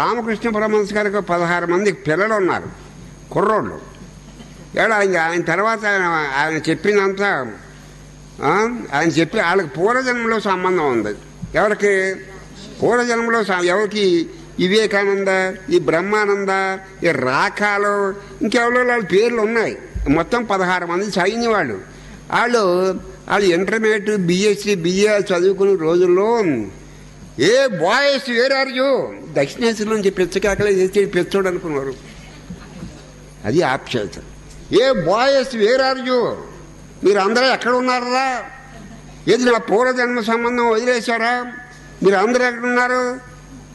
రామకృష్ణ పరమహంస గారికి పదహారు మంది పిల్లలు ఉన్నారు కుర్రోళ్ళు. ఏడా ఆయన తర్వాత ఆయన ఆయన చెప్పినంత ఆయన చెప్పి వాళ్ళకి పూర్వజన్మలో సంబంధం ఉంది. ఎవరికి? పూర్వజన్మలో ఎవరికి? వివేకానంద ఈ బ్రహ్మానంద ఈ రాకాలు ఇంకెవరో వాళ్ళ పేర్లు ఉన్నాయి. మొత్తం పదహారు మంది సైన్య వాళ్ళు. వాళ్ళు వాళ్ళు ఇంటర్మీడియట్ బిఎస్సి బిఏ చదువుకునే రోజుల్లో hey boys where are you Dakshineswaram నుంచి పిచ్చకాకలే చేసి పిచ్చోడు అనుకున్నారు. అది options hey boys where are you మీరు అందరూ ఎక్కడ ఉన్నారా? ఏది నా పూర్వజన్మ సంబంధం వదిలేశారా? మీరు అందరూ ఎక్కడ ఉన్నారు?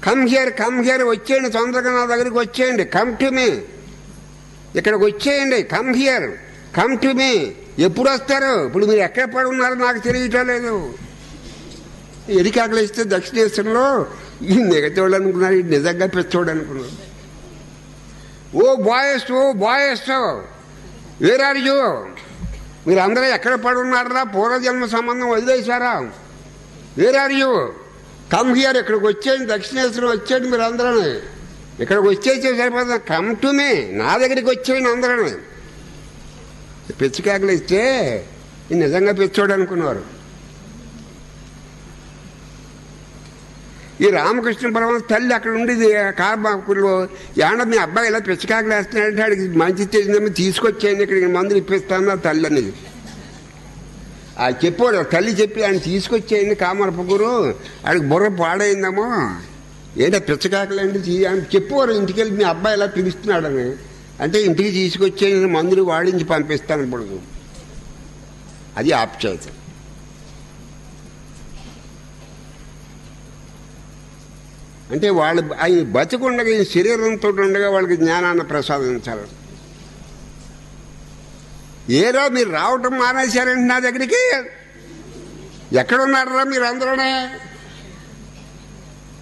కమ్ హియర్ కమ్ హియర్ వచ్చేయండి తొందరగా నా దగ్గరికి వచ్చేయండి కమ్ టు మీ ఇక్కడికి వచ్చేయండి come here come to me ఎప్పుడు వస్తారు? ఇప్పుడు మీరు ఎక్కడ పడి ఉన్నారో నాకు తెలియటం లేదు. ఎరికాకలిస్తే దక్షిణేశ్వరంలో ఈ నెగతోడు అనుకున్నారు ఈ నిజంగా పెచ్చోడు అనుకున్నారు. Oh boys oh boys where మీరు అందరూ ఎక్కడ పడున్నారా? పూర్వజన్మ సంబంధం వదిలేశారా? వేర్ యూ కమ్ హియర్ ఇక్కడికి వచ్చేయండి దక్షిణేశ్వరం వచ్చేయండి మీరు అందరూ ఇక్కడికి వచ్చేసే సరిపోతుంది? కమ్ టు మీ నా దగ్గరికి వచ్చేయండి అందరూ. పిచ్చికాకలు ఇస్తే ఈ నిజంగా పిచ్చోడు అనుకున్నారు. ఈ రామకృష్ణ పరమ తల్లి అక్కడ ఉండేది కారబాకుల్లో ఏమన్నా మీ అబ్బాయి ఇలా పిచ్చకాకలు వేస్తున్నాడంటే ఆడికి మంచి తెలిసిందేమో తీసుకొచ్చేయండి ఇక్కడికి మందులు ఇప్పిస్తాను ఆ తల్లి అనేది ఆ చెప్పాడు తల్లి చెప్పి ఆయన తీసుకొచ్చేయండి కామరపగురు ఆడికి బుర్ర పాడైందేమో ఏంటో పిచ్చకాకలండి ఆయన చెప్పారు ఇంటికి వెళ్ళి మీ అబ్బాయి ఇలా పిలుస్తున్నాడని అంటే ఇంటికి తీసుకొచ్చేయండి మందులు వాడించి పంపిస్తాను ఇప్పుడు అది ఆప్చేత అంటే వాళ్ళు అవి బతికుండగా ఈ శరీరంతో ఉండగా వాళ్ళకి జ్ఞానాన్ని ప్రసాదించాలి. ఏరా మీరు రావటం మానేశారండి నా దగ్గరికి ఎక్కడున్నారా మీరు అందరూనే?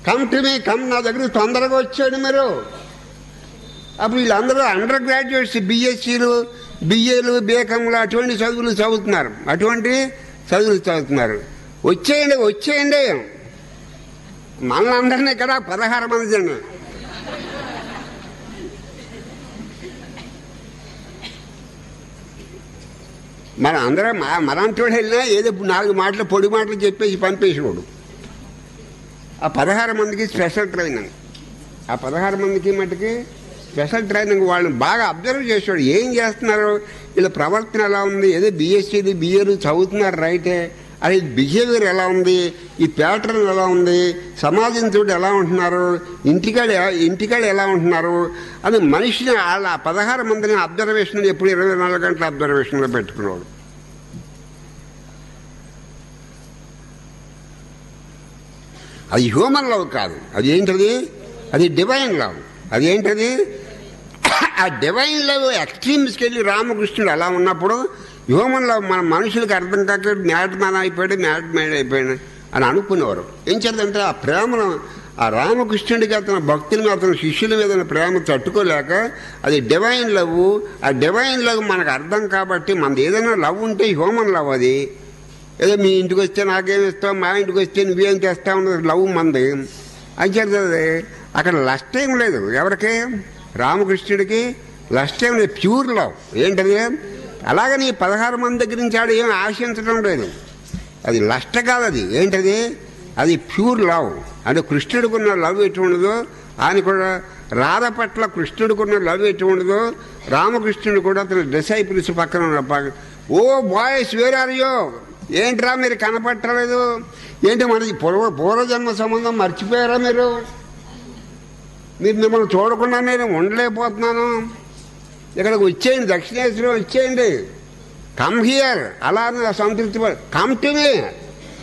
కమ్ టు మీ కమ్ నా దగ్గరికి తొందరగా వచ్చాడు మీరు. అప్పుడు వీళ్ళందరూ అండర్ గ్రాడ్యుయేట్స్ బిఎస్సీలు బిఏలు బీకంలు అటువంటి చదువులు చదువుతున్నారు. అటువంటి చదువులు చదువుతున్నారు. వచ్చేయండి వచ్చేయండి. మనందరినీ అందరినీ ఇక్కడ పదహారు మంది అండి మన అందరం మనంతోడు వెళ్ళినా ఏదో నాలుగు మాటలు పొడి మాటలు చెప్పేసి పంపేసేవాడు. ఆ పదహారు మందికి స్పెషల్ ట్రైనింగ్. ఆ పదహారు మందికి మటుకి స్పెషల్ ట్రైనింగ్ వాళ్ళని బాగా అబ్జర్వ్ చేసేవాడు. ఏం చేస్తున్నారు? వీళ్ళ ప్రవర్తన ఎలా ఉంది? ఏదో బీఎస్సీలు బిఏలు చదువుతున్నారు రైటే. అది బిహేవియర్ ఎలా ఉంది? ఈ ప్యాటర్న్ ఎలా ఉంది? సమాజం చూడు ఎలా ఉంటున్నారు? ఇంటికాడ ఇంటికాడ ఎలా ఉంటున్నారు? అది మనిషిని వాళ్ళ పదహారు మందిని అబ్జర్వేషన్ ఎప్పుడు ఇరవై నాలుగు గంటల అబ్జర్వేషన్లో పెట్టుకున్నాడు అది హ్యూమన్ లవ్ కాదు. అది ఏంటది? అది డివైన్ లవ్ అది ఏంటది? ఆ డివైన్ లవ్ ఎక్స్ట్రీమ్స్కి వెళ్ళి రామకృష్ణుడు అలా ఉన్నప్పుడు హ్యూమన్ లవ్ మన మనుషులకు అర్థం కాక మ్యాడ్ మ్యాన్ అయిపోయాడు మ్యాడ్ మ్యాన్ అయిపోయాడు అని అనుకునేవారు. ఏం చేద్దంటే ఆ ప్రేమను ఆ రామకృష్ణుడికి అతని భక్తుల మీద అతని శిష్యుల మీద ప్రేమ తట్టుకోలేక అది డివైన్ లవ్ ఆ డివైన్ లవ్ మనకు అర్థం కాబట్టి మనది ఏదైనా లవ్ ఉంటే హ్యూమన్ లవ్ అది. ఏదో మీ ఇంటికి వస్తే నాకేం ఇస్తావు మా ఇంటికి వస్తే నువ్వేం చేస్తావు అన్నది లవ్ మంది అంచేది అక్కడ లస్ట్ ఏం లేదు ఎవరికి? రామకృష్ణుడికి. లస్ట్ ఏం లేదు ప్యూర్ లవ్ ఏంటది? అలాగని నీ పదహారు మంది దగ్గర నుంచి ఆడు ఏం ఆశించడం లేదు. అది లష్ట కాదు అది ఏంటది? అది ప్యూర్ లవ్. అంటే కృష్ణుడికున్న లవ్ ఎటు ఉండదో ఆయన కూడా రాధ పట్ల కృష్ణుడికున్న లవ్ ఎటు ఉండదో రామకృష్ణుడు కూడా అతను డిసైపుల్స్ పక్కన ఉన్న ఓ బాయ్స్ వేర్ ఆర్ యో ఏంట్రా మీరు కనపట్టలేదు? ఏంటి మనది పూర్వ పూర్వజన్మ సంబంధం మర్చిపోయారా మీరు? మీరు మిమ్మల్ని చూడకుండా నేను ఉండలేకపోతున్నాను. ఇక్కడికి వచ్చేయండి దక్షిణేశ్వరం వచ్చేయండి. కమ్ హియర్ అలా సంతృప్తి కమ్ టు మీ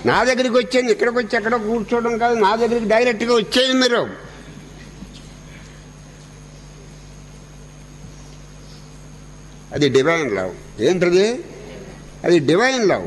నా దగ్గరికి వచ్చేయండి ఇక్కడికి వచ్చి ఎక్కడో కూర్చోవడం కాదు నా దగ్గరికి డైరెక్ట్గా వచ్చేయండి మీరు. అది డివైన్ లవ్ ఏంటది? అది డివైన్ లవ్